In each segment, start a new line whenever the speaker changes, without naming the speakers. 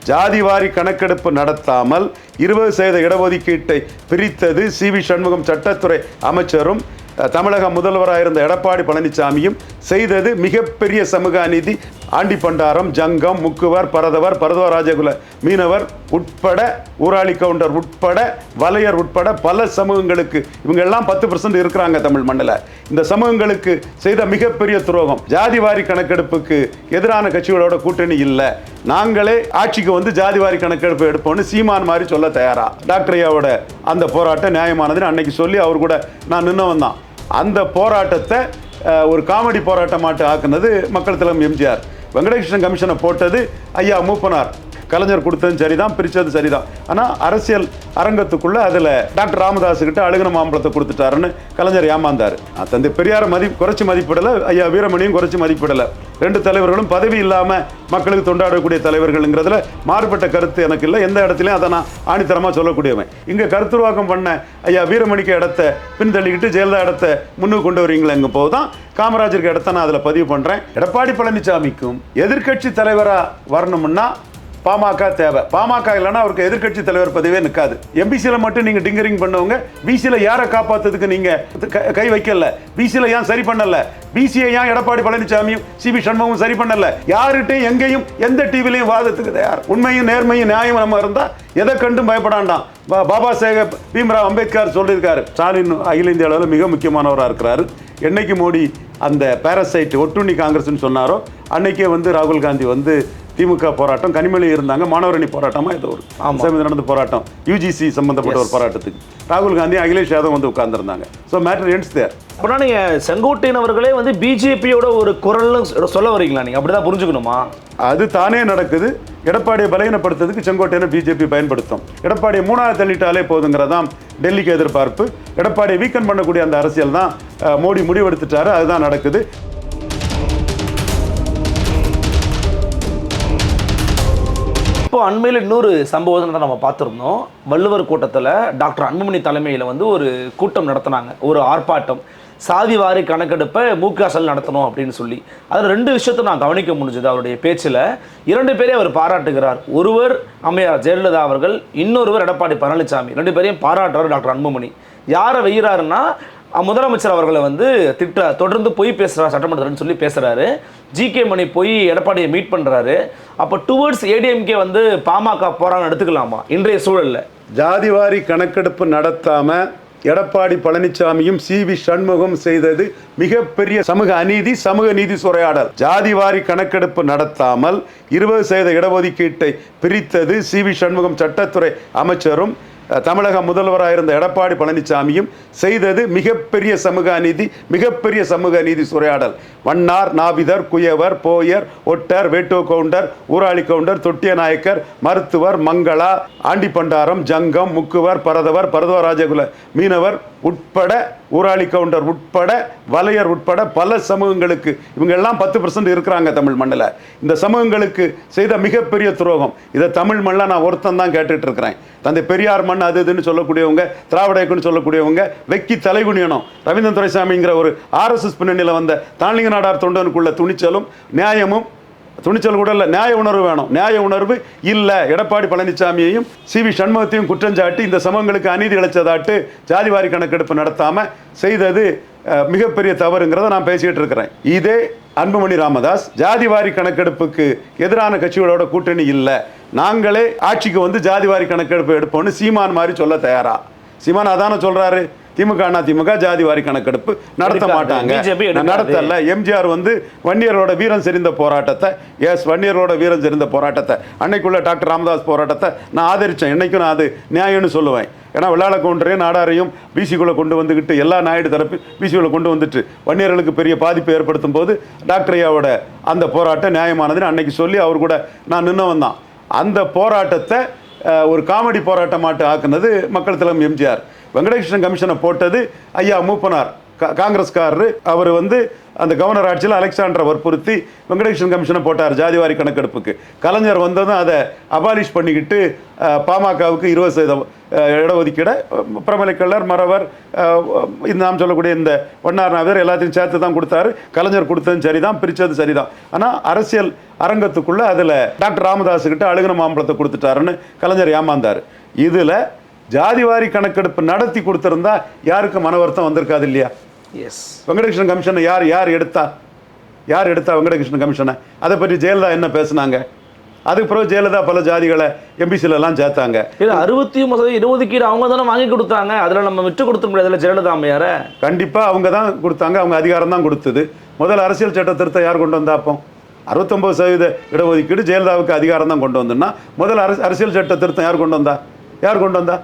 ஜாதிவாரி கணக்கெடுப்பு நடத்தாமல் இருபது சதவீத இடஒதுக்கீட்டை பிரித்தது சி வி சண்முகம் சட்டத்துறை அமைச்சரும் தமிழக முதல்வராக இருந்த எடப்பாடி பழனிசாமியும் செய்தது மிகப்பெரிய சமூக அநீதி. ஆண்டி பண்டாரம் ஜங்கம் முக்குவர் பரதவர் பரதவ ராஜகுல மீனவர் உட்பட ஊராளி கவுண்டர் உட்பட வலையர் உட்பட பல சமூகங்களுக்கு இவங்க எல்லாம் பத்து பர்சன்ட் இருக்கிறாங்க தமிழ் மண்ணில். இந்த சமூகங்களுக்கு செய்த மிகப்பெரிய துரோகம் ஜாதிவாரி கணக்கெடுப்புக்கு எதிரான கட்சிகளோட கூட்டணி இல்லை. நாங்களே ஆட்சிக்கு வந்து ஜாதிவாரி கணக்கெடுப்பு எடுப்போம்னு சீமான் மாதிரி சொல்ல தயாரா? டாக்டர் ஐயாவோட அந்த போராட்டம் நியாயமானதுன்னு அன்னைக்கு சொல்லி அவர் கூட நான் நின்னவன் தான். அந்த போராட்டத்தை ஒரு காமெடி போராட்டமாட்டு ஆக்குனது மக்கள் தலைமை எம்ஜிஆர். வெங்கடகிருஷ்ணன் கமிஷனை போட்டது ஐயா மூப்பனார். கலைஞர் கொடுத்ததும் சரிதான் பிரித்தது சரிதான். ஆனால் அரசியல் அரங்கத்துக்குள்ளே அதில் டாக்டர் ராமதாஸ் கிட்ட அழுகுன மாம்பழத்தை கொடுத்துட்டாருன்னு கலைஞர் ஏமாந்தார். தந்தை பெரியார மதி குறைச்சி மதிப்பிடலை ஐயா வீரமணியும் குறைச்சி மதிப்பிடலை. ரெண்டு தலைவர்களும் பதவி இல்லாமல் மக்களுக்கு தொண்டாடக்கூடிய தலைவர்கள்ங்கிறதுல மாறுபட்ட கருத்து எனக்கு இல்லை. எந்த இடத்துலையும் அதை நான் ஆணித்தரமாக சொல்லக்கூடியவன். இங்கே கருத்துருவாக்கம் பண்ண ஐயா வீரமணிக்கு இடத்த பின்தள்ளிக்கிட்டு ஜெயலலிதா இடத்த முன்னுக்கு கொண்டு வரீங்களா இங்கே போதுதான் காமராஜருக்கு இடத்த நான் அதில் பதிவு பண்ணுறேன் எடப்பாடி பழனிசாமிக்கும் எதிர்க்கட்சி தலைவராக வரணும்னா பாமக தேவை. பாமக இல்லைன்னா அவருக்கு எதிர்க்கட்சி தலைவர் பதவியே நிற்காது எம்பிசியில் மட்டும் நீங்கள் டிங்கரிங் பண்ணவங்க. பிசியில் யாரை காப்பாற்றுறதுக்கு நீங்கள் கை வைக்கல. பிசியில் ஏன் சரி பண்ணல? பிசியை ஏன் எடப்பாடி பழனிசாமியும் சிபி சண்முகமும் சரி பண்ணல? யார்கிட்டையும் எங்கேயும் எந்த டிவிலையும் வாதத்துக்கு தயார். உண்மையும் நேர்மையும் நியாயம் நம்ம இருந்தால் எதை கண்டும் பயப்படாண்டாம். பா- பாபா சேகர் பீம்ராவ் அம்பேத்கர் சொல்லியிருக்காரு. ஸ்டாலின் அகில இந்திய அளவில் மிக முக்கியமானவராக இருக்கிறாரு. என்னைக்கு மோடி அந்த பேரசைட் ஒட்டுண்ணி காங்கிரஸ்னு சொன்னாரோ அன்னைக்கே வந்து ராகுல் காந்தி வந்து திமுக போராட்டம் கனிமொழி இருந்தாங்க மாணவரணி போராட்டமா ஏதோ ஒரு சமீபம் நடந்த போராட்டம் யூஜிசி சம்பந்தப்பட்ட ஒரு போராட்டத்துக்கு. ராகுல் காந்தி அகிலேஷ் யாதவ் வந்து உட்கார்ந்திருந்தாங்க. ஸோ மேட்டர் எண்ட்ஸ் தேர்
அப்படின்னா நீங்க செங்கோட்டையன் அவர்களே வந்து பிஜேபியோட ஒரு குரல்னு சொல்ல வரீங்களா நீங்க? அப்படிதான் புரிஞ்சுக்கணுமா?
அது தானே நடக்குது. எடப்பாடியை பலகீனப்படுத்துறதுக்கு செங்கோட்டையனை பிஜேபி பயன்படுத்தும். எடப்பாடியை மூணாவது தள்ளிட்டாலே போதுங்கிறதாம் டெல்லிக்கு எதிர்பார்ப்பு. எடப்பாடியை வீக்கன் பண்ணக்கூடிய அந்த அரசியல் தான் மோடி முடிவெடுத்துட்டாரு. அதுதான் நடக்குது.
இப்போ அண்மையில் இன்னொரு சம்பவத்தை தான் நம்ம பார்த்துருந்தோம். வள்ளுவர் கூட்டத்தில் டாக்டர் அன்புமணி தலைமையில் வந்து ஒரு கூட்டம் நடத்தினாங்க. ஒரு ஆர்ப்பாட்டம். சாதி வாரி கணக்கெடுப்பை மூக்காசல் நடத்தணும் அப்படின்னு சொல்லி. அதில் ரெண்டு விஷயத்தை நான் கவனிக்க முடிஞ்சது அவருடைய பேச்சில். இரண்டு பேரையும் அவர் பாராட்டுகிறார். ஒருவர் அம்மையார் ஜெயலலிதா அவர்கள் இன்னொருவர் எடப்பாடி பழனிசாமி ரெண்டு பேரையும் பாராட்டுறார் டாக்டர் அன்புமணி. யாரை வெய்கிறாருன்னா முதலமைச்சர் அவர்களை வந்து திட்ட தொடர்ந்து பொய் பேசுகிறார் சட்டமன்றத்தில் சொல்லி பேசுகிறாரு ஜிகே மணி போய் எடப்பாடியை மீட் பண்ணுறாரு அப்போ டுவர்ட்ஸ் ஏடிஎம்கே வந்து பாமக போகிறான்னு எடுத்துக்கலாமா? இன்றைய சூழலில்.
ஜாதிவாரி கணக்கெடுப்பு நடத்தாமல் எடப்பாடி பழனிசாமியும் சி வி சண்முகம் செய்தது மிகப்பெரிய சமூக அநீதி சமூக நீதி சுரையாடல் ஜாதிவாரி கணக்கெடுப்பு நடத்தாமல் இருபது சதவீத இடஒதுக்கீட்டை பிரித்தது சி வி சண்முகம் சட்டத்துறை அமைச்சரும் தமிழக முதல்வராக இருந்த எடப்பாடி பழனிசாமியும் செய்தது மிகப்பெரிய சமூக அநீதி மிகப்பெரிய சமூக நீதி சுரையாடல். வண்ணார் நாவிதர் குயவர் போயர் ஒட்டர் வேட்டோ கவுண்டர் ஊராளி கவுண்டர் தொட்டிய நாயக்கர் மருத்துவர் மங்களா ஆண்டி பண்டாரம் ஜங்கம் முக்குவர் பரதவர் பரதவ ராஜகுல மீனவர் உட்பட ஊராளி கவுண்டர் உட்பட வலையர் உட்பட பல சமூகங்களுக்கு இவங்க எல்லாம் பத்து பர்சன்ட் இருக்கிறாங்க தமிழ் மண்ணில். இந்த சமூகங்களுக்கு செய்த மிகப்பெரிய துரோகம். இதை தமிழ் மண்ணில் நான் ஒருத்தன் தான் கேட்டுட்டு இருக்கிறேன். தந்தை பெரியார் மண் அது இதுன்னு சொல்லக்கூடியவங்க திராவிட சொல்லக்கூடியவங்க வெக்கி தலைகுனியனும் ரவீந்திரன் துரைசாமிங்கிற ஒரு ஆர்எஸ்எஸ் பின்னணியில் வந்த தாழ்லிங்க நாடார் தொண்டனுக்குள்ள துணிச்சலும் நியாயமும் துணிச்சல் கூட இல்லை. நியாய உணர்வு வேணும். நியாய உணர்வு இல்லை. எடப்பாடி பழனிசாமியையும் சி வி சண்முகத்தையும் குற்றஞ்சாட்டி இந்த சமங்களுக்கு அநீதி இழைச்சதாட்டு ஜாதிவாரி கணக்கெடுப்பு நடத்தாம செய்தது மிகப்பெரிய தவறுங்கிறத நான் பேசிக்கிட்டு இருக்கிறேன். இதே அன்புமணி ராமதாஸ் ஜாதிவாரி கணக்கெடுப்புக்கு எதிரான கட்சிகளோட கூட்டணி இல்லை. நாங்களே ஆட்சிக்கு வந்து ஜாதிவாரி கணக்கெடுப்பு எடுப்போம்னு சீமான் மாதிரி சொல்ல தயாரா? சீமான் அதான சொல்கிறாரு திமுக அண்ணா திமுக ஜாதிவாரி கணக்கெடுப்பு நடத்த. மாட்டாங்க. நடத்தல. எம்ஜிஆர் வந்து வன்னியரோட வீரம் செறிந்த போராட்டத்தை எஸ் வன்னியரோட வீரம் செறிந்த போராட்டத்தை அன்னைக்குள்ள டாக்டர் ராமதாஸ் போராட்டத்தை நான் ஆதரிச்சேன். என்னைக்கும் நான் அது நியாயம்னு சொல்லுவேன். ஏன்னா வெள்ளாள கவுண்டரையும் நாடாரையும் பிசிக்குள்ளே கொண்டு வந்துக்கிட்டு எல்லா நாயுடு தரப்பு பிசிக்குள்ளே கொண்டு வந்துட்டு வன்னியர்களுக்கு பெரிய பாதிப்பை ஏற்படுத்தும் போது டாக்டர் ஐயாவோட அந்த போராட்டம் நியாயமானதுன்னு அன்னைக்கு சொல்லி அவர் கூட நான் நின்னவன் தான். அந்த போராட்டத்தை ஒரு காமெடி போராட்டமாட்டு ஆக்குனது மக்கள் தலைவர் எம்ஜிஆர். வெங்கடகிருஷ்ணன் கமிஷனை போட்டது ஐயா மூப்பனார். காங்கிரஸ்காரர். அவர் வந்து அந்த கவர்னர் ஆட்சியில் அலெக்சாண்டரை வற்புறுத்தி வெங்கடகிருஷ்ணன் கமிஷனை போட்டார் ஜாதிவாரி கணக்கெடுப்புக்கு. கலைஞர் வந்ததும் அதை அபாலிஷ் பண்ணிக்கிட்டு பாமகவுக்கு இருபது சதவீதம் அஹ், இடஒதுக்கீட பிரமலைக்கல்லர் மறவர் இது இந்த நாம் சொல்லக்கூடிய இந்த ஒன்னார் நாவர் எல்லாத்தையும் சேர்த்து தான் கொடுத்தாரு. கலைஞர் கொடுத்ததும் சரிதான் பிரித்தது சரிதான். ஆனால் அரசியல் அரங்கத்துக்குள்ளே அதில் டாக்டர் ராமதாஸ் அழுகின அழுகுன மாம்பழத்தை கொடுத்துட்டாருன்னு கலைஞர் ஏமாந்தார். இதில் ஜாதிவாரி கணக்கெடுப்பு நடத்தி கொடுத்திருந்தா யாருக்கு மன வருத்தம் வந்திருக்காது இல்லையா?
எஸ்
வெங்கடகிருஷ்ணன் கமிஷனை யார் யார் எடுத்தா? யார் எடுத்தா வெங்கடகிருஷ்ணன் கமிஷனை? அதை பற்றி ஜெயலலிதா என்ன பேசுனாங்க? அதுக்கு பிறகு ஜெயலலிதா பல ஜாதிகளை எம்பிசில எல்லாம் சேர்த்தாங்க.
இல்ல அறுபத்தி ஒன்பது இடஒதுக்கீடு அவங்க தானே வாங்கி கொடுத்தாங்க. அதுல நம்ம விட்டு கொடுத்த முடியாதுல்ல ஜெயலலிதா அம்மையார?
கண்டிப்பாக அவங்க தான் கொடுத்தாங்க. அவங்க அதிகாரம் தான் கொடுத்தது. முதல் அரசியல் சட்ட திருத்தம் யார் கொண்டு வந்தா அப்போ? அறுபத்தொம்பது சதவீத இடஒதுக்கீடு ஜெயலலிதாவுக்கு அதிகாரம் தான் கொண்டு வந்தோம்னா முதல் அரசு அரசியல் சட்ட திருத்தம் யார் கொண்டு வந்தா? யார் கொண்டு வந்தா?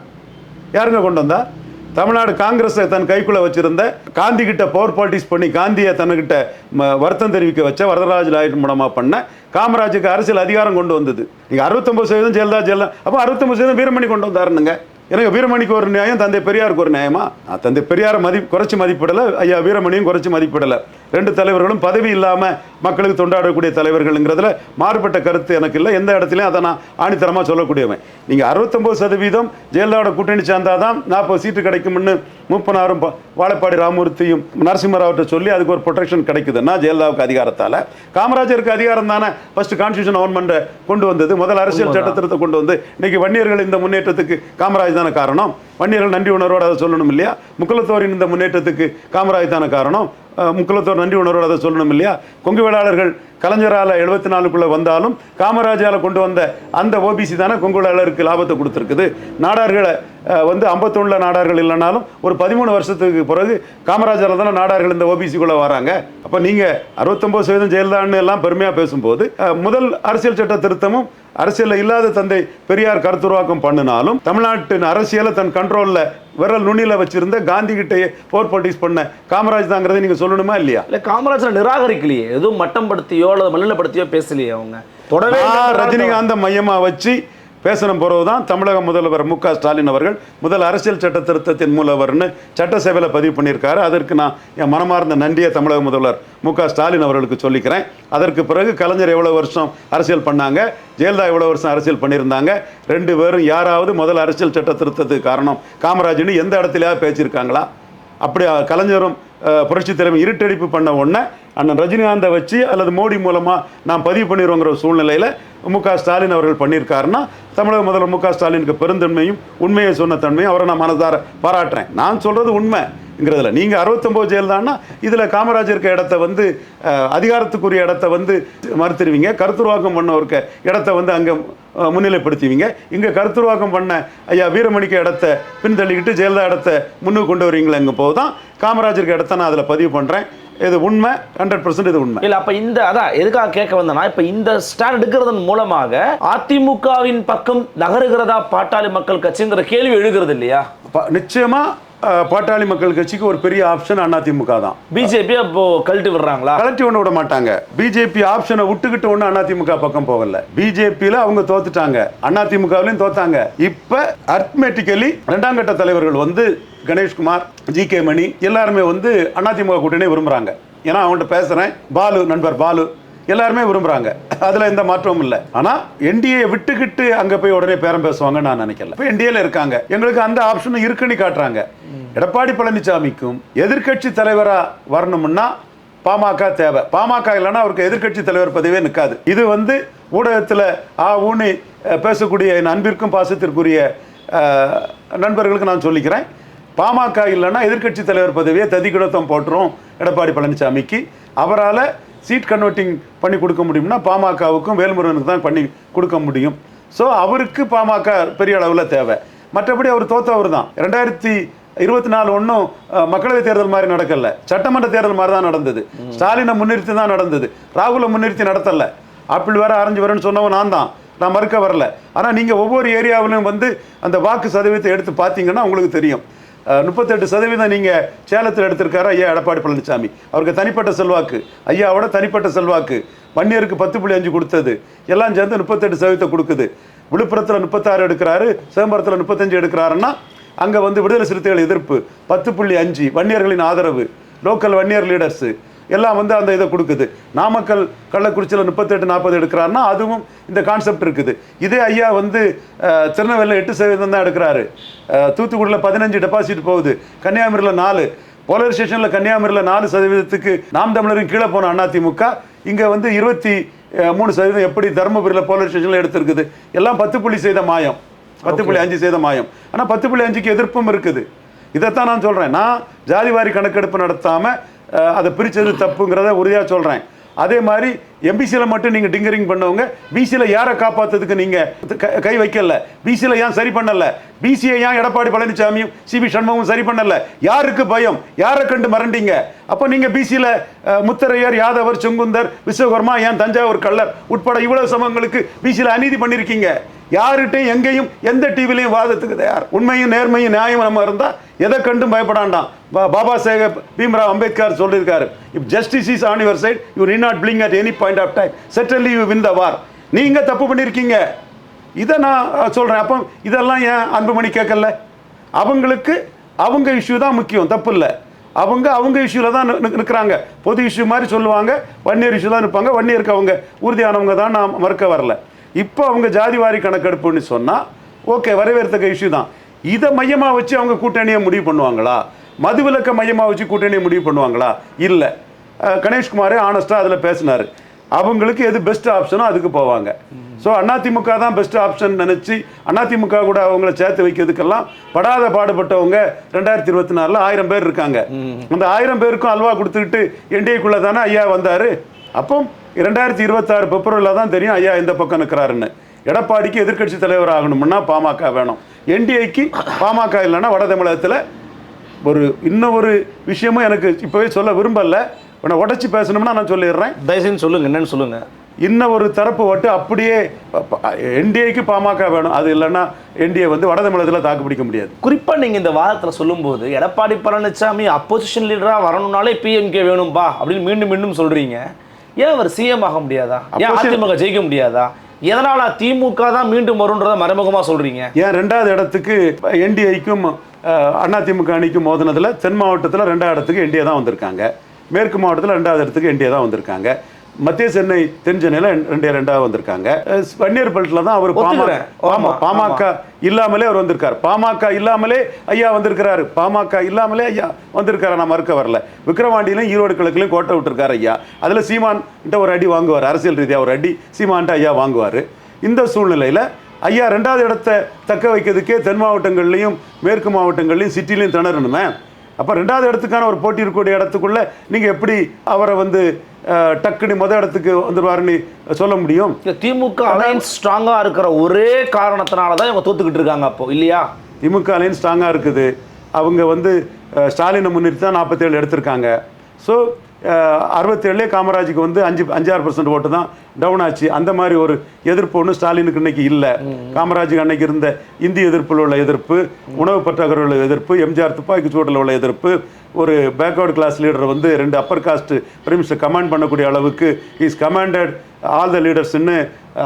யாருங்க கொண்டு வந்தா? தமிழ்நாடு காங்கிரஸை தன் கைக்குள்ள வச்சிருந்த காந்தி கிட்ட பவர் பாலிட்டிக்ஸ் பண்ணி காந்தியை தன்னுகிட்ட ம- வருத்தம் தெரிவிக்க வச்ச வரதராஜ லாயர் மூலமா பண்ண காமராஜுக்கு அரசியல் அதிகாரம் கொண்டு வந்தது. நீங்க அறுபத்தொன்பது சதவீதம் ஜெயலலிதா ஜெயலலிதா. அப்போ அறுபத்தொம்பது சதவீதம் வீரமணி கொண்டு வந்தாருனுங்க. எனக்கு வீரமணிக்கு ஒரு நியாயம் தந்தை பெரியாருக்கு ஒரு நியாயமா? தந்தை பெரியாரை மதி குறைச்சி மதிப்பிடலை ஐயா வீரமணியும் குறைச்சி மதிப்பிடலை. ரெண்டு தலைவர்களும் பதவி இல்லாமல் மக்களுக்கு தொண்டாடக்கூடிய தலைவர்கள்ங்கிறதுல மாறுபட்ட கருத்து எனக்கு இல்லை. எந்த இடத்துலையும் அதை நான் ஆணித்தரமாக சொல்லக்கூடியவன். நீங்கள் அறுபத்தொம்பது சதவீதம் ஜெயலலிதாவோட கூட்டணி சேர்ந்தாதான் நாற்பது சீட்டு கிடைக்கும்னு மூப்பனாரும் வாழப்பாடி ராமூர்த்தியும் நரசிம்மராவ்கிட்ட சொல்லி அதுக்கு ஒரு ப்ரொடெக்ஷன் கிடைக்குதுன்னா ஜெயலலிதாவுக்கு அதிகாரத்தால். காமராஜருக்கு அதிகாரம் தானே? ஃபர்ஸ்ட் கான்ஸ்டியூஷன் அமெண்ட்மெண்ட்டை கொண்டு வந்தது. முதல் அரசியல் சட்ட திருத்தத்தை கொண்டு வந்து இன்னைக்கு வன்னியர்கள் இந்த முன்னேற்றத்துக்கு காமராஜ் தானே காரணம்? வன்னியர்கள் நன்றி உணர்வோடு அதை சொல்லணும் இல்லையா? முக்குலத்தோரின் இந்த முன்னேற்றத்துக்கு காமராஜ் தானே காரணம்? முக்கியத்துவம் நன்றி உணர்வோடு அதை சொல்லணும் இல்லையா? கொங்கு வேளாளர்கள் கலைஞரால் எழுபத்தி நாலுக்குள்ளே வந்தாலும் காமராஜால் கொண்டு வந்த அந்த ஓபிசி தானே கொங்குளாளருக்கு லாபத்தை கொடுத்துருக்குது. நாடார்களை வந்து ஐம்பத்தொன்னில் நாடார்கள் இல்லைனாலும் ஒரு பதிமூணு வருஷத்துக்கு பிறகு காமராஜால் தானே நாடார்கள் இந்த ஓபிசிக்குள்ளே வராங்க. அப்போ நீங்கள் அறுபத்தொம்போது சதவீதம் ஜெயலலிதான்னு எல்லாம் பெருமையாக பேசும்போது முதல் அரசியல் சட்ட திருத்தமும் அரசியலில் இல்லாத தந்தை பெரியார் கருத்துருவாக்கம் பண்ணினாலும் தமிழ்நாட்டின் அரசியலை தன் கண்ட்ரோலில் விரல் நுனியில் வச்சிருந்த காந்தி கிட்டே போர் பாலிட்டிக்ஸ் பண்ண காமராஜ் தாங்கிறதை நீங்கள் சொல்லணுமா இல்லையா?
இல்லை காமராஜரை நிராகரிக்கலையே. எதுவும் மட்டம் படுத்தியோ அல்லது மல்லினப்படுத்தியோ பேசலையே அவங்க. தொடவே.
ரஜினிகாந்த மையமா வச்சு பேசின பிறகு தான் தமிழக முதல்வர் மு க ஸ்டாலின் அவர்கள். முதல் அரசியல் சட்ட திருத்தத்தின் மூலவர்னு சட்டசபையில் பதிவு பண்ணியிருக்காரு. அதற்கு நான் என் மனமார்ந்த நன்றியை தமிழக முதல்வர் மு க ஸ்டாலின் அவர்களுக்கு சொல்லிக்கிறேன். அதற்கு பிறகு கலைஞர் எவ்வளோ வருஷம் அரசியல் பண்ணாங்க? ஜெயலலிதா எவ்வளோ வருஷம் அரசியல் பண்ணியிருந்தாங்க? ரெண்டு பேரும் யாராவது முதல் அரசியல் சட்ட திருத்தத்துக்கு காரணம்? காமராஜ்னு எந்த இடத்துலயாவது பேசியிருக்காங்களா? அப்படி கலைஞரும் புரட்சி தலைமை இருட்டடிப்பு பண்ண உடனே அண்ணன் ரஜினிகாந்தை வச்சு அல்லது மோடி மூலமாக நான் பதிவு பண்ணிடுவோங்கிற சூழ்நிலையில் மு க ஸ்டாலின் அவர்கள் பண்ணியிருக்காருன்னா தமிழக முதல்வர் மு க ஸ்டாலினுக்கு பெருந்தன்மையும் உண்மையை சொன்ன தன்மையும் அவரை நான் மனதார பாராட்டுறேன். நான் சொல்கிறது உண்மைங்கிறதுல. நீங்கள் அறுபத்தொம்போது ஜெயலலிதான்னா இதில் காமராஜர் இருக்க இடத்த வந்து அதிகாரத்துக்குரிய இடத்த வந்து மறுத்துருவீங்க. கருத்துருவாக்கம் பண்ண இடத்த வந்து அங்கே முன்னிலைப்படுத்துவீங்க. இங்கே கருத்துருவாக்கம் பண்ண ஐயா வீரமணிக்கு இடத்த பின்தள்ளிக்கிட்டு ஜெயலலிதா இடத்த முன்னுக்கு கொண்டு வரீங்களேங்க போது தான் காமராஜருக்கு இடத்த நான் அதில் பதிவு பண்ணுறேன் இது உண்மை ஹண்ட்ரட் இது உண்மை.
இல்ல அப்ப இந்த அதான் எதுக்காக கேட்க வந்தேன்னா இப்ப இந்த ஸ்டாண்ட் எடுக்கிறதன் மூலமாக அதிமுகவின் பக்கம் நகருகிறதா பாட்டாளி மக்கள் கட்சிங்கிற கேள்வி எழுகிறது இல்லையா?
நிச்சயமா பாட்டாளி மக்கள் கட்சிக்கு ஒரு பெரிய ஆப்ஷன் அதிமுக தான்.
பிஜேபி அப்போ கழட்டி விடுறாங்களா?
கலட்டி ஒன்று விட மாட்டாங்க. பிஜேபி ஆப்ஷனை விட்டுக்கிட்டு ஒன்று அதிமுக பக்கம் போகல. பிஜேபியில் அவங்க தோத்துட்டாங்க. அதிமுகவிலையும் தோத்தாங்க. இப்போ அர்த்மெட்டிக்கலி ரெண்டாம் கட்ட தலைவர்கள் வந்து கணேஷ்குமார் ஜி கே மணி எல்லாருமே வந்து அதிமுக கூட்டணியை விரும்புறாங்க. ஏன்னா அவங்கள்ட்ட பேசுறேன். பாலு நண்பர் பாலு. எல்லாருமே விரும்புறாங்க. அதுல எந்த மாற்றமும் இல்லை. ஆனா என்டிஏ விட்டுக்கிட்டு அங்க போய் உடனே பேரம் பேசுவாங்கன்னு நான் நினைக்கல. இப்போ என்டிஏல இருக்காங்க. எங்களுக்கு அந்த ஆப்ஷன் இருக்குன்னு காட்டுறாங்க. எடப்பாடி பழனிசாமிக்கும் எதிர்க்கட்சி தலைவரா வரணும்னா பாமக தேவை. பாமக இல்லைன்னா அவருக்கு எதிர்க்கட்சி தலைவர் பதவியே நிற்காது இது வந்து ஊடகத்தில் ஆ ஊனி பேசக்கூடிய என் அன்பிற்கும் பாசத்திற்குரிய நண்பர்களுக்கு நான் சொல்லிக்கிறேன். பாமக இல்லைன்னா எதிர்க்கட்சி தலைவர் பதவியை ததிக்கிடத்தம் போட்டுரும் எடப்பாடி பழனிசாமிக்கு அவரால் சீட் கன்வெர்ட்டிங் பண்ணி கொடுக்க முடியும்னா பாமகவுக்கும் வேல்முருகனுக்கு தான் பண்ணி கொடுக்க முடியும். ஸோ அவருக்கு பாமக பெரிய அளவில் தேவை. மற்றபடி அவர் தோத்தவர் தான். ரெண்டாயிரத்தி இருபத்தி நாலு ஒன்றும் மக்களவைத் தேர்தல் மாதிரி நடக்கல. சட்டமன்ற தேர்தல் மாதிரி தான் நடந்தது. ஸ்டாலினை முன்னிறுத்தி தான் நடந்தது. ராகுலை முன்னிறுத்தி நடத்தல. ஆப்பிள் வேற ஆரஞ்சு வரேன்னு சொன்னவன் நான் தான். நான் மறுக்க வரல. ஆனால் நீங்கள் ஒவ்வொரு ஏரியாவிலும் வந்து அந்த வாக்கு சதவீதத்தை எடுத்து பார்த்தீங்கன்னா உங்களுக்கு தெரியும். முப்பத்தெட்டு சதவீதம் நீங்கள் சேலத்தில் எடுத்திருக்காரு ஐயா எடப்பாடி பழனிசாமி. அவருக்கு தனிப்பட்ட செல்வாக்கு. ஐயாவோட தனிப்பட்ட செல்வாக்கு. வன்னியருக்கு பத்து புள்ளி அஞ்சு கொடுத்தது. எல்லாம் சேர்ந்து முப்பத்தெட்டு சதவீதத்தை கொடுக்குது. விழுப்புரத்தில் முப்பத்தாறு எடுக்கிறாரு சிதம்பரத்தில் முப்பத்தஞ்சு எடுக்கிறாருன்னா அங்கே வந்து விடுதலை சிறுத்தைகள் எதிர்ப்பு பத்து புள்ளி அஞ்சு வன்னியர்களின் ஆதரவு. Local Vanniyar leaders. எல்லாம் வந்து அந்த இதை கொடுக்குது. நாமக்கல் கள்ளக்குறிச்சியில் முப்பத்தெட்டு நாற்பது எடுக்கிறாருன்னா அதுவும் இந்த கான்செப்ட் இருக்குது. இதே ஐயா வந்து திருநெல்வேலியில் எட்டு சதவீதம் தான் எடுக்கிறாரு. தூத்துக்குடியில் பதினஞ்சு டெபாசிட் போகுது. கன்னியாகுமரியில் நாலு. போலரைசேஷனில் கன்னியாகுமரியில் நாலு சதவீதத்துக்கு நாம் தமிழரும் கீழே போன அதிமுக. இங்கே வந்து இருபத்தி மூணு சதவீதம் எப்படி தருமபுரியில் போலரைசேஷனில் எடுத்திருக்குது. எல்லாம் பத்து புள்ளி செய்த மாயம். பத்து புள்ளி அஞ்சு செய்த மாயம். ஆனால் பத்து புள்ளி அஞ்சுக்கு எதிர்ப்பும் இருக்குது. இதைத்தான் நான் சொல்கிறேன் நான் ஜாதிவாரி கணக்கெடுப்பு நடத்தாமல் அதை பிரித்தது தப்புங்கிறத உறுதியாக சொல்கிறேன் அதே மாதிரி எம்பிசியில் மட்டும் நீங்கள் டிங்கரிங் பண்ணவங்க பிசியில் யாரை காப்பாற்றுறதுக்கு நீங்கள் கை வைக்கல? பிசியில் ஏன் சரி பண்ணலை? பிசியை ஏன் எடப்பாடி பழனிசாமியும் சிபி சண்முகம் சரி பண்ணலை? யாருக்கு பயம்? யாரை கண்டு மறண்டீங்க அப்போ நீங்கள் பிசியில் முத்தரையர் யாதவர் செங்குந்தர் விஸ்வகர்மா ஏன் தஞ்சாவூர் கள்ளர் உட்பட இவ்வளவு சமங்களுக்கு பிசியில் அநீதி பண்ணியிருக்கீங்க யார்கிட்டையும் எங்கேயும் எந்த டிவிலையும் வாதத்துக்கு தயார்? உண்மையும் நேர்மையும் நியாயம் நம்ம இருந்தால் எதை கண்டும் பயப்படாண்டாம். பா- பாபா சாஹேப் பீம்ராவ் அம்பேத்கர் சொல்லியிருக்காரு. If justice is on your side you need not blink at any point of time certainly you win the war நீங்க தப்பு பண்ணியிருக்கீங்க இதை நான் சொல்கிறேன் சொல்றேன். அப்போ இதெல்லாம் ஏன் அன்புமணி கேட்கல? அவங்களுக்கு அவங்க இஷ்யூ தான் முக்கியம். தப்பு இல்லை. அவங்க அவங்க இஷ்யூவில் தான் நிற்கிறாங்க பொது இஷ்யூ மாதிரி சொல்லுவாங்க. வன்னியர் இஷ்யூ தான் நிற்பாங்க வன்னியருக்கு அவங்க உறுதியானவங்க தான் நான் மறுக்க வரல. இப்போ அவங்க ஜாதிவாரி கணக்கெடுப்புன்னு சொன்னால் ஓகே வரவேற்கத்தக்க இஷ்யூ தான். இதை மையமாக வச்சு அவங்க கூட்டணியை முடிவு பண்ணுவாங்களா? மதுவிலக்க மையமாக வச்சு கூட்டணியை முடிவு பண்ணுவாங்களா? இல்லை. கணேஷ்குமாரே ஆனஸ்ட்டாக அதில் பேசினார். அவங்களுக்கு எது பெஸ்ட் ஆப்ஷனோ அதுக்கு போவாங்க. ஸோ அதிமுக தான் பெஸ்ட் ஆப்ஷன் நினச்சி அதிமுக கூட அவங்கள சேர்த்து வைக்கிறதுக்கெல்லாம் படாத பாடுபட்டவங்க ரெண்டாயிரத்தி இருபத்தி நாலில் ஆயிரம் பேர் இருக்காங்க. அந்த ஆயிரம் பேருக்கும் அல்வா கொடுத்துக்கிட்டு என்டிஏக்குள்ளே தானே ஐயா வந்தார்? அப்போ ரெண்டாயிரத்தி இருபத்தாறு பிப்ரவரியில் தான் தெரியும் ஐயா இந்த பக்கம் நிற்கிறாருன்னு எடப்பாடிக்கு எதிர்க்கட்சி தலைவர் ஆகணும்னா பாமக வேணும். என்டிஏக்கு பாமக இல்லைன்னா வட தமிழகத்தில் ஒரு இன்னும் ஒரு விஷயமும் எனக்கு இப்போவே சொல்ல விரும்பல. உன்னை உடச்சி பேசணும்னா நான் சொல்லிடுறேன்.
தயவுசெய்து சொல்லுங்க என்னன்னு சொல்லுங்க.
இன்னும் ஒரு தரப்பு வட்டு அப்படியே என்டிஏக்கு பாமக வேணும். அது இல்லைன்னா என்டிஏ வந்து வட தமிழகத்தில் தாக்கு பிடிக்க முடியாது.
குறிப்பா நீங்க இந்த வாதத்துல சொல்லும்போது எடப்பாடி பழனிசாமி அப்போசிஷன் லீடரா வரணும்னாலே பிஎம்கே வேணும்பா அப்படின்னு மீண்டும் மீண்டும் சொல்றீங்க. ஏன் அவர் சிஎம் ஆக முடியாதா? ஏன் அதிமுக ஜெயிக்க முடியாதா? எதனால திமுக தான் மீண்டும் வரும்ன்றத மறைமுகமா சொல்றீங்க?
ஏன் ரெண்டாவது இடத்துக்கு என்டிஐக்கும் அதிமுக அணிக்கும் மோதினதில் தென் மாவட்டத்தில் ரெண்டாவது இடத்துக்கு என்டிஏ தான் வந்திருக்காங்க. மேற்கு மாவட்டத்தில் ரெண்டாவது இடத்துக்கு என்டிஏ தான் வந்திருக்காங்க. மத்திய சென்னை தென் சென்னையில் ரெண்டே ரெண்டாவது வந்திருக்காங்க. அஹ், வன்னியர்பேட்டில் தான் அவர் பாமக
ஒத்துக்கிறேன். ஆமா,
பாமக இல்லாமலே அவர் வந்திருக்கார். பாமக இல்லாமலே ஐயா வந்திருக்கிறாரு. பாமக இல்லாமலே ஐயா வந்திருக்காரு. நான் மறுக்க வரல. விக்கிரவாண்டியிலும் ஈரோடு கிழக்குலையும் கோட்டை விட்டுருக்காரு ஐயா. அதில் சீமான் கிட்ட ஒரு அடி வாங்குவார். அரசியல் ரீதியாக ஒரு அடி சீமான்ட்ட ஐயா வாங்குவார். இந்த சூழ்நிலையில் ஐயா ரெண்டாவது இடத்தை தக்க வைக்கிறதுக்கே தென் மாவட்டங்கள்லையும் மேற்கு மாவட்டங்கள்லையும் சிட்டிலையும் திணறணுமே. அப்போ ரெண்டாவது இடத்துக்கான ஒரு போட்டி இருக்கக்கூடிய இடத்துக்குள்ள நீங்கள் எப்படி அவரை வந்து அஹ், டக்குன்னு முத இடத்துக்கு வந்துடுவாருன்னு சொல்ல முடியும்?
திமுக அலையன்ஸ் ஸ்ட்ராங்கா இருக்கிற ஒரே காரணத்தினால தான் இவங்க தோத்துக்கிட்டு இருக்காங்க அப்போ இல்லையா?
திமுக அலைன் ஸ்ட்ராங்காக இருக்குது. அவங்க வந்து ஸ்டாலினை முன்னிறுத்தி தான் நாற்பத்தேழு எடுத்திருக்காங்க. ஸோ அறுபத்தேழுலே காமராஜுக்கு வந்து அஞ்சு அஞ்சாறு பர்சன்ட் ஓட்டு தான் டவுன் ஆச்சு. அந்த மாதிரி ஒரு எதிர்ப்பு ஒன்றும் ஸ்டாலினுக்கு இன்னைக்கு இல்லை. காமராஜுக்கு அன்னைக்கு இருந்த இந்தி எதிர்ப்பில் உள்ள எதிர்ப்பு உணவு பற்றாக்குறை உள்ள எதிர்ப்பு எம்ஜிஆர் துப்பாக்கி சூட்டில் உள்ள எதிர்ப்பு ஒரு பேக்வர்டு கிளாஸ் லீடர் வந்து ரெண்டு அப்பர் காஸ்ட் பிரிமிஸ்டர் கமாண்ட் பண்ணக்கூடிய அளவுக்கு இஸ் கமாண்டட் ஆல் த லீடர்ஸ்ன்னு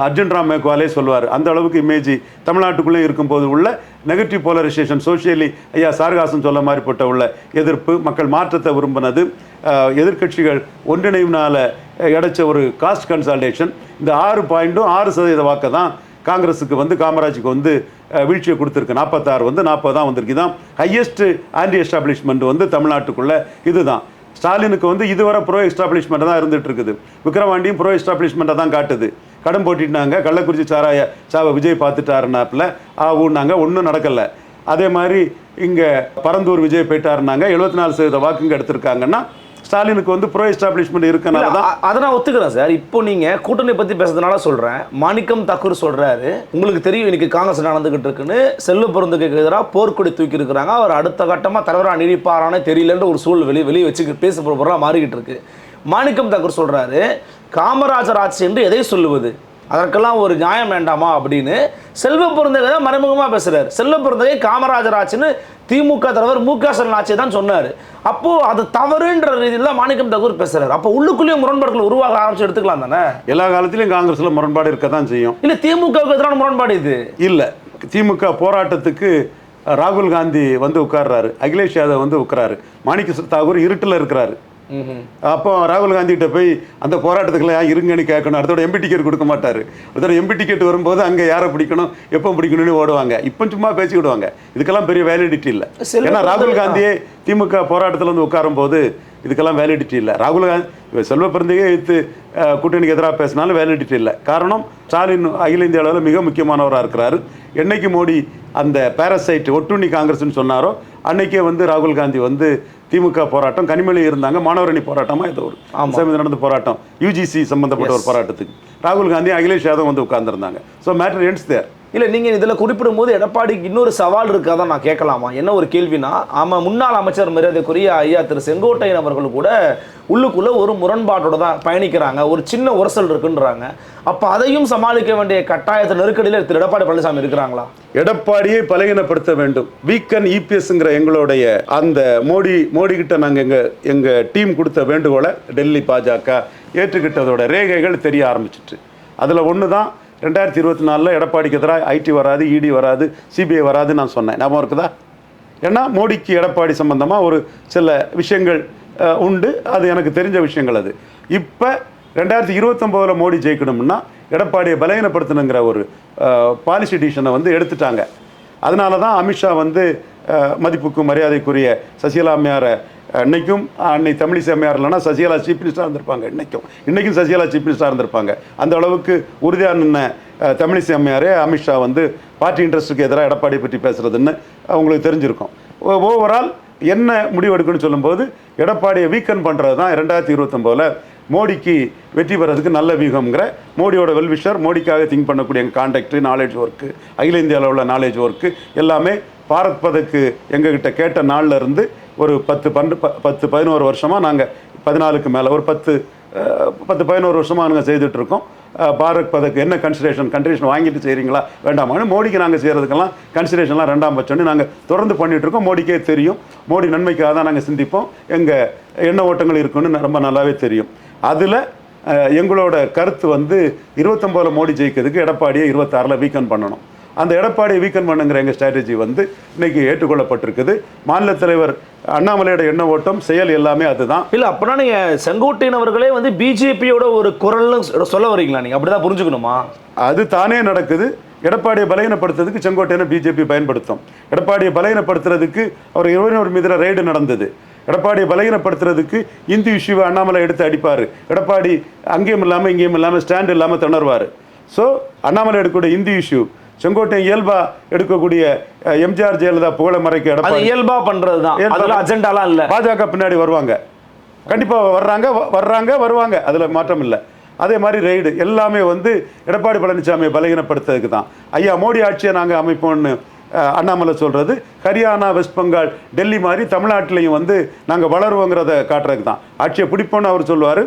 அர்ஜுன் ராம் மேக்வாலே சொல்வார். அந்த அளவுக்கு இமேஜ் தமிழ்நாட்டுக்குள்ளே இருக்கும்போது உள்ள நெகட்டிவ் போலரைசேஷன் சோஷியலி ஐயா சாரகாசன் சொல்ல மாதிரி போட்ட உள்ள எதிர்ப்பு மக்கள் மாற்றத்தை விரும்பினது எதிர்கட்சிகள் எதிர்க்கட்சிகள் இடைச்ச கிடைச்ச ஒரு காஸ்ட் கன்சால்டேஷன் இந்த ஆறு பாயிண்ட்டும் ஆறு சதவீத வாக்கை தான் காங்கிரஸுக்கு வந்து காமராஜுக்கு வந்து வீழ்ச்சியை கொடுத்துருக்கு. நாற்பத்தாறு வந்து நாற்பது தான் வந்திருக்கு. தான் ஹையஸ்ட் ஆன்டி எஸ்டாப்ளிஷ்மெண்ட் வந்து தமிழ்நாட்டுக்குள்ளே இதுதான். ஸ்டாலினுக்கு வந்து இதுவரை ப்ரோ எஸ்டாப்ளிஷ்மெண்ட் தான் இருந்துட்டு இருக்குது விக்ரவாண்டியும் ப்ரோ எஸ்டாப்ளிஷ்மெண்ட்டை தான் காட்டுது. கடன் போட்டிட்டாங்க கள்ளக்குறிச்சி சாராய சாவை விஜய் பார்த்துட்டாருனாப்பில். ஆ ஒன்றும் நடக்கலை. அதே மாதிரி இங்கே பரந்தூர் விஜய் போயிட்டாருனாங்க எழுபத்தி நாலு சதவீத வாக்குங்க எடுத்திருக்காங்கன்னா ஸ்டாலினுக்கு வந்து ப்ரோ எஸ்டாப்ளிஷ்மெண்ட் இருக்கனால தான்
அதை நான் ஒத்துக்கிறேன் சார். இப்போ நீங்க கூட்டணி பத்தி பேசுறதுனால சொல்றேன். மாணிக்கம் தாக்கூர் சொல்றாரு. உங்களுக்கு தெரியும் இன்னைக்கு காங்கிரஸ் நடந்துகிட்டு இருக்குன்னு. செல்வ பிறந்துக்கு எதிராக போர்க்கொடி தூக்கி இருக்கிறாங்க. அவர் அடுத்த கட்டமா தலைவரா நீடிப்பாரானே தெரியலன்ற ஒரு சூழல் வெளியே வெளியே வச்சு பேச பொருளாக மாறிக்கிட்டு இருக்கு. மாணிக்கம் தாக்கூர் சொல்றாரு காமராஜர் ஆட்சி என்று எதை சொல்லுவது? அதற்கெல்லாம் ஒரு நியாயம் வேண்டாமா அப்படின்னு செல்வ பிறந்தகை தான் மறைமுகமாக பேசுறாரு. செல்வ பிறந்தகை காமராஜர் ஆட்சின்னு திமுக தலைவர் மு க ஸ்டாலின் ஆட்சி தான் சொன்னார். அப்போ அது தவறுன்ற ரீதியில் தான் மாணிக்கம் தகூர் பேசுறாரு. அப்போ உள்ளுக்குள்ளேயும் முரண்பாடுகள் உருவாக ஆரம்பிச்சு எடுத்துக்கலாம் தானே?
எல்லா காலத்திலையும் காங்கிரஸில் முரண்பாடு இருக்க தான் செய்யும்.
இல்ல திமுகவுக்கு எதிரான முரண்பாடு இது.
இல்லை திமுக போராட்டத்துக்கு ராகுல் காந்தி வந்து உட்கார்றாரு. அகிலேஷ் யாதவ் வந்து உட்காராரு மாணிக்க தாகூர் இருட்டில் இருக்கிறாரு. அப்போ ராகுல் காந்தி கிட்ட போய் அந்த போராட்டத்துக்குள்ள ஏன் இருங்கன்னு கேட்கணும். அடுத்தோட எம்பி டிக்கெட் கொடுக்க மாட்டாரு. அடுத்தோட எம்பி டிக்கெட் வரும்போது அங்கே யாரை பிடிக்கணும் எப்போ பிடிக்கணும்னு ஓடுவாங்க. இப்போ சும்மா பேசி விடுவாங்க இதுக்கெல்லாம் பெரிய வேலிடிட்டி இல்லை. ஏன்னா ராகுல் காந்தியே திமுக போராட்டத்தில் வந்து உட்காரும் போது இதுக்கெல்லாம் வேலிடிட்டி இல்லை. ராகுல் காந்தி செல்வ பிறந்தையே எடுத்து கூட்டணிக்கு எதிராக பேசினாலும் வேலிடிட்டி இல்லை. காரணம் ஸ்டாலின் அகில இந்திய அளவில் மிக முக்கியமானவராக இருக்கிறாரு. என்னைக்கு மோடி அந்த பேரசைட் ஒட்டுண்ணி காங்கிரஸ்னு சொன்னாரோ அன்னைக்கே வந்து ராகுல் காந்தி வந்து திமுக போராட்டம் கனிமொழி இருந்தாங்க மாணவரணி போராட்டமா இது ஒரு சமீபம் நடந்த போராட்டம் யூஜிசி சம்பந்தப்பட்ட ஒரு போராட்டத்துக்கு. ராகுல் காந்தி அகிலேஷ் யாதவ் வந்து உட்கார்ந்திருந்தாங்க. ஸோ மேட்டர் எண்ட்ஸ் தேர்
இல்லை நீங்கள் இதில் குறிப்பிடும் போது எடப்பாடிக்கு இன்னொரு சவால் இருக்காதான் நான் கேட்கலாமா? என்ன ஒரு கேள்வினா ஆமாம் முன்னாள் அமைச்சர் மரியாதைக்குரிய ஐயா திரு செங்கோட்டையன் அவர்கள் கூட உள்ளுக்குள்ளே ஒரு முரண்பாட்டோட தான் பயணிக்கிறாங்க. ஒரு சின்ன உரசல் இருக்குன்றாங்க. அப்போ அதையும் சமாளிக்க வேண்டிய கட்டாயத்தை நெருக்கடியில் திரு எடப்பாடி பழனிசாமி இருக்கிறாங்களா?
எடப்பாடியை பலகீனப்படுத்த வேண்டும். வீக்கன் இபிஎஸ்ங்கிற எங்களுடைய அந்த மோடி மோடி கிட்ட நாங்கள் எங்கள் எங்கள் டீம் கொடுத்த வேண்டுகோளை டெல்லி பாஜக ஏற்றுக்கிட்டதோட ரேகைகள் தெரிய ஆரம்பிச்சிட்டு அதில் ஒன்று தான் ரெண்டாயிரத்தி இருபத்தி நாலில் எடப்பாடிக்கு எதிராக ஐடி வராது இடி வராது சிபிஐ வராதுன்னு நான் சொன்னேன். ஞாபகம் இருக்குதா? ஏன்னா மோடிக்கு எடப்பாடி சம்பந்தமாக ஒரு சில விஷயங்கள் உண்டு. அது எனக்கு தெரிஞ்ச விஷயங்கள் அது. இப்போ ரெண்டாயிரத்தி இருபத்தொம்போதில் மோடி ஜெயிக்கணும்னா எடப்பாடியை பலகீனப்படுத்தணுங்கிற ஒரு பாலிசி டிசிஷனை வந்து எடுத்துட்டாங்க. அதனால தான் அமித்ஷா வந்து மதிப்புக்கும் மரியாதைக்குரிய சசிகலா அம்மையாரை இன்றைக்கும் அன்னை தமிழிசை அம்மையார் இல்லைன்னா சசிகலா சீஃப் மினிஸ்டராக இருந்திருப்பாங்க இன்னைக்கும். இன்றைக்கும் சசிகலா சீஃப் மினிஸ்டராக இருந்திருப்பாங்க. அந்த அளவுக்கு உறுதியாக நின்ன தமிழிசை அம்மையாரே அமித்ஷா வந்து பார்ட்டி இன்ட்ரெஸ்ட்டுக்கு எதிராக எடப்பாடி பற்றி பேசுறதுன்னு அவங்களுக்கு தெரிஞ்சிருக்கும். ஓவரால் என்ன முடிவெடுக்குன்னு சொல்லும்போது எடப்பாடியை வீக்கன் பண்ணுறது தான் ரெண்டாயிரத்தி இருபத்தொம்போதில் மோடிக்கு வெற்றி பெறதுக்கு நல்ல வியூகம்ங்கிற மோடியோட வெல்விஷர் மோடிக்காக திங்க் பண்ணக்கூடிய எங்கள் கான்டாக்ட் நாலேஜ் ஒர்க்கு அகில இந்திய அளவில் நாலேஜ் ஒர்க்கு எல்லாமே பாரத் பதக்கு எங்ககிட்ட கேட்ட நாளில் இருந்து ஒரு பத்து பன்னெண்டு ப- பத்து பதினோரு வருஷமாக நாங்கள் பதினாலுக்கு மேலே ஒரு பத்து பத்து பதினோரு வருஷமாக நாங்கள் செய்துட்ருக்கோம். பாரத் பதக்கு என்ன கன்சிடரேஷன் கன்சிடரேஷன் வாங்கிட்டு செய்கிறீங்களா வேண்டாமான்னு மோடிக்கு நாங்கள் செய்கிறதுக்கெல்லாம் கன்சிடரேஷன்லாம் ரெண்டாம் பட்சம்னு நாங்கள் தொடர்ந்து பண்ணிகிட்ருக்கோம் மோடிக்கே தெரியும். மோடி நன்மைக்காக தான் நாங்கள் சிந்திப்போம். எங்கள் எண்ண ஓட்டங்கள் இருக்குன்னு ரொம்ப நல்லாவே தெரியும். அதில் எங்களோட கருத்து வந்து இருபத்தொம்போதில் மோடி ஜெயிக்கிறதுக்கு எடப்பாடியை இருபத்தாறில் வீக்கன் பண்ணணும். அந்த எடப்பாடியை வீக்கன் பண்ணுங்கிற எங்கள் ஸ்ட்ராட்டஜி வந்து இன்னைக்கு ஏற்றுக்கொள்ளப்பட்டிருக்குது. மாநில தலைவர் அண்ணாமலையோட எண்ண ஓட்டம் செயல் எல்லாமே அதுதான்.
இல்ல அப்படின்னா நீங்க செங்கோட்டையன் அவர்களே வந்து பிஜேபியோட ஒரு குரல்னு சொல்ல வரீங்களா நீங்க? அப்படிதான் புரிஞ்சுக்கணுமா?
அது தானே நடக்குது. எடப்பாடியை பலகீனப்படுத்துறதுக்கு செங்கோட்டையனை பிஜேபி பயன்படுத்தும். எடப்பாடியை பலகீனப்படுத்துறதுக்கு அவர் இருபது மீது ரைடு நடந்தது. எடப்பாடியை பலகீனப்படுத்துறதுக்கு இந்தி இஷ்யூவை அண்ணாமலை எடுத்து அடிப்பார். எடப்பாடி அங்கேயும் இல்லாமல் இங்கேயும் இல்லாமல் ஸ்டாண்ட் இல்லாமல் திணறுவார். ஸோ அண்ணாமலை எடுக்கக்கூடிய இந்தி இஷ்யூ செங்கோட்டையன் இயல்பா எடுக்கக்கூடிய எம்ஜிஆர் ஜெயலலிதா புகழ மறைக்க எடப்பாடி.
இயல்பா பண்றதுதான். அஜெண்டாலாம் இல்ல.
பாஜக பின்னாடி வருவாங்க. கண்டிப்பா வர்றாங்க வர்றாங்க வருவாங்க. அதுல மாற்றம் இல்லை. அதே மாதிரி ரெய்டு எல்லாமே வந்து எடப்பாடி பழனிசாமியை பலகீனப்படுத்துறதுக்கு தான். ஐயா மோடி ஆட்சியை நாங்கள் அமைப்போம்னு அண்ணாமலை சொல்றது. ஹரியானா வெஸ்ட் பெங்கால் டெல்லி மாதிரி தமிழ்நாட்டிலையும் வந்து நாங்கள் வளருவோங்கிறத காட்டுறதுக்கு தான். ஆட்சியை பிடிப்போம்னு அவர் சொல்லுவார்.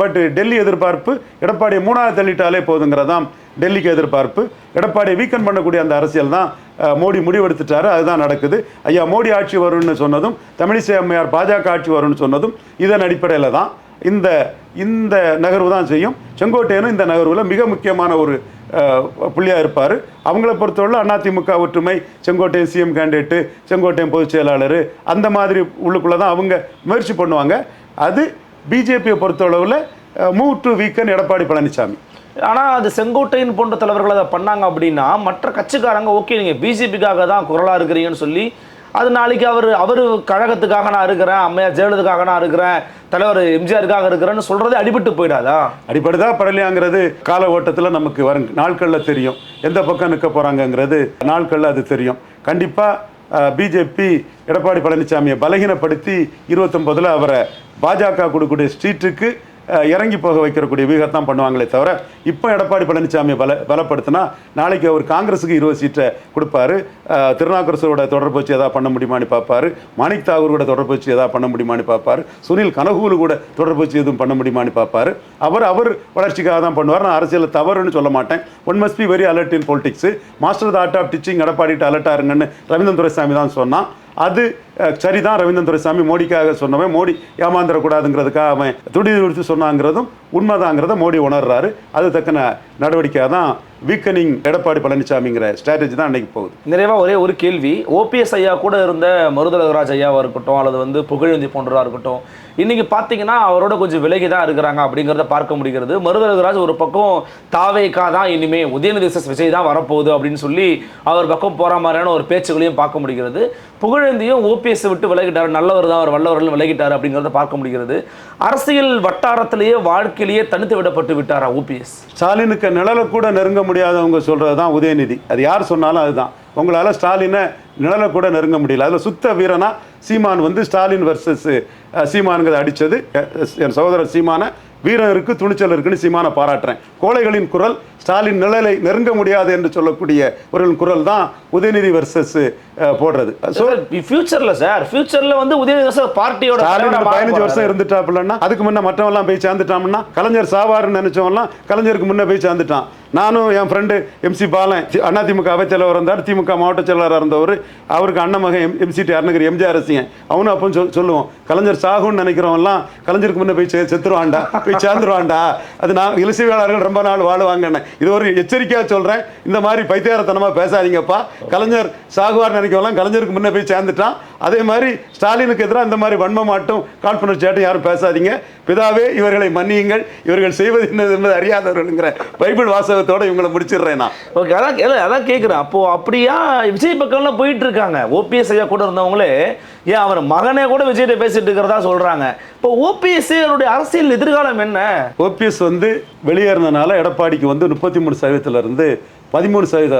பட் டெல்லி எதிர்பார்ப்பு எடப்பாடியை மூணாவது தள்ளிட்டாலே போதுங்கிறதாம் டெல்லிக்கு எதிர்பார்ப்பு. எடப்பாடியை வீக்கன் பண்ணக்கூடிய அந்த அரசியல் தான் மோடி முடிவெடுத்துட்டாரு அதுதான் நடக்குது. ஐயா மோடி ஆட்சி வரும்னு சொன்னதும் தமிழிசை அம்மையார் பாஜக ஆட்சி வரும்னு சொன்னதும் இதன் அடிப்படையில் தான் இந்த இந்த நகர்வு தான் செய்யும். செங்கோட்டையனும் இந்த நகர்வில் மிக முக்கியமான ஒரு புள்ளியாக இருப்பார். அவங்கள பொறுத்தவரை அதிமுக ஒற்றுமை செங்கோட்டையன் சிஎம் கேண்டிடேட்டு செங்கோட்டையன் பொதுச் செயலாளர் அந்த மாதிரி உள்ளுக்குள்ளே தான் அவங்க முயற்சி பண்ணுவாங்க. அது பிஜேபியை பொறுத்தளவில் move to weaken Edappadi Palaniswami
ஆனா அது செங்கோட்டையன் போன்ற தலைவர்கள் அதை பண்ணாங்க அப்படின்னா மற்ற கட்சிக்காரங்க ஓகே நீங்க பிஜேபிக்காக தான் குரலா இருக்கிறீங்கன்னு சொல்லி அது நாளைக்கு அவர் அவர் கழகத்துக்காக நான் இருக்கிறேன் அம்மையார் ஜெயலலிதாக்காக நான் இருக்கிறேன் தலைவர் எம்ஜிஆருக்காக இருக்கிறேன்னு சொல்றதே அடிபட்டு போயிடாதா?
அடிப்படுதா படலையாங்கிறது கால ஓட்டத்தில் நமக்கு வரும். நாட்களில் தெரியும். எந்த பக்கம் நிற்க போகிறாங்கங்கிறது நாட்களில் அது தெரியும். கண்டிப்பாக பிஜேபி எடப்பாடி பழனிசாமியை பலகீனப்படுத்தி இருபத்தொம்போதில் அவரை பாஜக கொடுக்கக்கூடிய ஸ்ட்ரீட்டுக்கு இறங்கி போக வைக்கிறக்கூடிய வியூகத்தான் பண்ணுவாங்களே தவிர இப்போ எடப்பாடி பழனிசாமி பல பலப்படுத்தினா நாளைக்கு அவர் காங்கிரஸுக்கு இருபது சீட்டை கொடுப்பாரு. திருநாக்கரசரோட தொடர்பு வச்சு எதாவது பண்ண முடியுமான்னு பார்ப்பாரு. மாணிக் தாகூர் கூட தொடர்பு வச்சு எதாவது பண்ண முடியுமான்னு பார்ப்பாரு. சுனில் கனகூலு கூட தொடர்பு வச்சு எதுவும் பண்ண முடியுமான்னு பார்ப்பாரு. அவர் அவர் வளர்ச்சிக்காக தான் பண்ணுவார். நான் அரசியலில் தவறுன்னு சொல்ல மாட்டேன். One must be very alert in politics master the art of teaching எடப்பாடிட்டு அலர்ட்டாக இருங்கன்னு ரவீந்திரன் துரைசாமி தான் சொன்னான். அது சரிதான் ரவீந்திரன் துரைசாமி மோடிக்காக சொன்னவன். மோடி ஏமாந்துடக்கூடாதுங்கிறதுக்காக அவன் துடி துடித்து சொன்னாங்கிறதும் உண்மைதாங்கிறத மோடி உணர்றாரு. அது தக்கன நடவடிக்கையாக தான் வீக்கனிங் எடப்பாடி பழனிசாமிங்கிற ஸ்ட்ராட்டஜி தான் அன்னைக்கு போகுது.
நிறைவாக ஒரே ஒரு கேள்வி. ஓபிஎஸ் ஐயா கூட இருந்த மருதலகராஜ் ஐயாவாக இருக்கட்டும் அல்லது வந்து புகழேந்தி போன்றதாக இருக்கட்டும் இன்னைக்கு பார்த்தீங்கன்னா அவரோட கொஞ்சம் விலகி தான் இருக்கிறாங்க அப்படிங்கிறத பார்க்க முடிகிறது. மருதலகராஜ் ஒரு பக்கம் தாவேக்கா தான் இனிமே உதயநிதி எஸ் விஜய் தான் வரப்போகுது அப்படின்னு சொல்லி அவர் பக்கம் போற மாதிரியான ஒரு பேச்சுகளையும் பார்க்க முடிகிறது. புகழேந்தியும் ஓபிஎஸ் விட்டு விலகிட்டார். நல்லவர் தான் அவர் வல்லவர்கள் விலகிட்டார் அப்படிங்கிறத பார்க்க முடிகிறது. அரசியல் வட்டாரத்திலேயே வாழ்க்கையிலேயே தனித்து விடப்பட்டு விட்டாரா ஓபிஎஸ்
ஸ்டாலினுக்கு நிழலை கூட நெருங்க முடியாதவங்க சொல்கிறது தான் உதயநிதி. அது யார் சொன்னாலும் அதுதான். உங்களால் ஸ்டாலினை நிழலை கூட நெருங்க முடியல. அதில் சுத்த வீரனா சீமான் வந்து ஸ்டாலின் வர்சஸ் சீமானுங்கிறத அடித்தது என் சகோதரர் சீமான வீரம் இருக்கு துணிச்சல் இருக்குன்னு சீமான பாராட்டுறேன். கோழைகளின் குரல் ஸ்டாலின் நிழலை நெருங்க முடியாது என்று சொல்லக்கூடிய ஒரு குரல் தான் உதயநிதி வர்சஸ் போடுறது. ஸோ
ஃபியூச்சர்ல சார் ஃபியூச்சர்ல வந்து உதயநிதி பார்ட்டியோட தலைவரா
ஒரு பதினஞ்சு வருஷம் இருந்துட்டாப்புலன்னா அதுக்கு முன்ன மற்றவெல்லாம் போய் சேர்ந்துட்டான்னா கலைஞர் சாவாருன்னு நினைச்சவன்லாம் கலைஞருக்கு முன்ன போய் சேர்ந்துட்டான். நானும் என் ஃப்ரெண்டு எம்சி பாலன் அதிமுக அவைத் தலைவர் இருந்தார் திமுக மாவட்ட செயலராக இருந்தவர். அவருக்கு அண்ணன் மகன் எம் எம்சிடி அருணகிரி எம்ஜிஆர் ரசிகன் அவனும் அப்போ சொல் சொல்லுவோம் கலைஞர் சாகுன்னு நினைக்கிறவன்லாம் கலைஞருக்கு முன்னே போய் சே செத்துருவான்டா போய் சேர்ந்துருவான்டா. அது நான் இலசியாளர்கள் ரொம்ப நாள் வாழுவாங்கன்னு இது ஒரு எச்சரிக்கையாக சொல்கிறேன் இந்த மாதிரி பைத்தியாரத்தனமாக பேசாதீங்கப்பா. கலைஞர் சாகுவார் நினைக்கவெல்லாம் கலைஞருக்கு முன்னே போய் சேர்ந்துட்டான். அதே மாதிரி ஸ்டாலினுக்கு எதிராக இந்த மாதிரி வன்மமாட்டும் காழ்ப்புணர்ச்சியாட்டும் யாரும் பேசாதீங்க. பிதாவே இவர்களை மன்னியுங்கள். இவர்கள் செய்வது என்னது என்பது அறியாதவர்கள்ங்கிற பைபிள் வாசகத்தோட இவங்களை முடிச்சிடுறேன் நான்.
ஓகே அதான் இல்ல, அதான் கேட்குறேன் அப்போ அப்படியா விஜய் பக்கம்லாம் போயிட்டு இருக்காங்க ஓபிஎஸ் ஐயா கூட இருந்தவங்களே ஏன் அவர் மகனே கூட விஜய்கிட்ட பேசிட்டு இருக்கிறதா சொல்றாங்க. இப்போ ஓபிஎஸ் அரசியல் எதிர்காலம் என்ன?
ஓபிஎஸ் வந்து வெளியேறினனால எடப்பாடிக்கு வந்து முப்பத்தி மூணு சதவீதத்துல இருந்து பதிமூணு சதவீத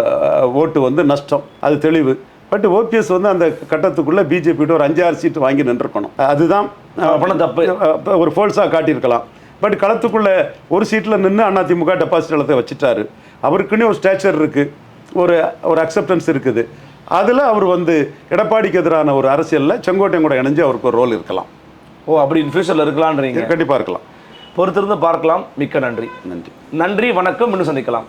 ஓட்டு வந்து நஷ்டம். அது தெளிவு. பட் ஓபிஎஸ் வந்து அந்த கட்டத்துக்குள்ள பிஜேபி ஒரு அஞ்சாறு சீட்டு வாங்கி நின்றுக்கணும். அதுதான்
தப்பு.
ஒரு ஃபோல்ஸாக காட்டியிருக்கலாம். பட் களத்துக்குள்ள ஒரு சீட்டில் நின்று அதிமுக டெபாசிட் இடத்தை வச்சுட்டாரு. அவருக்குன்னு ஒரு ஸ்டேச்சர் இருக்கு. ஒரு ஒரு அக்செப்டன்ஸ் இருக்குது. அதில் அவர் வந்து எடப்பாடிக்கு எதிரான ஒரு அரசியலில் செங்கோட்டையன் கூட இணைஞ்சு அவருக்கு ஒரு ரோல் இருக்கலாம்.
ஓ அப்படி ஃபியூச்சர்ல இருக்கலான்றீங்க
கண்டிப்பாக இருக்கலாம்.
பொறுத்திருந்து பார்க்கலாம். மிக்க நன்றி.
நன்றி.
நன்றி வணக்கம். இன்னும் சந்திக்கலாம்.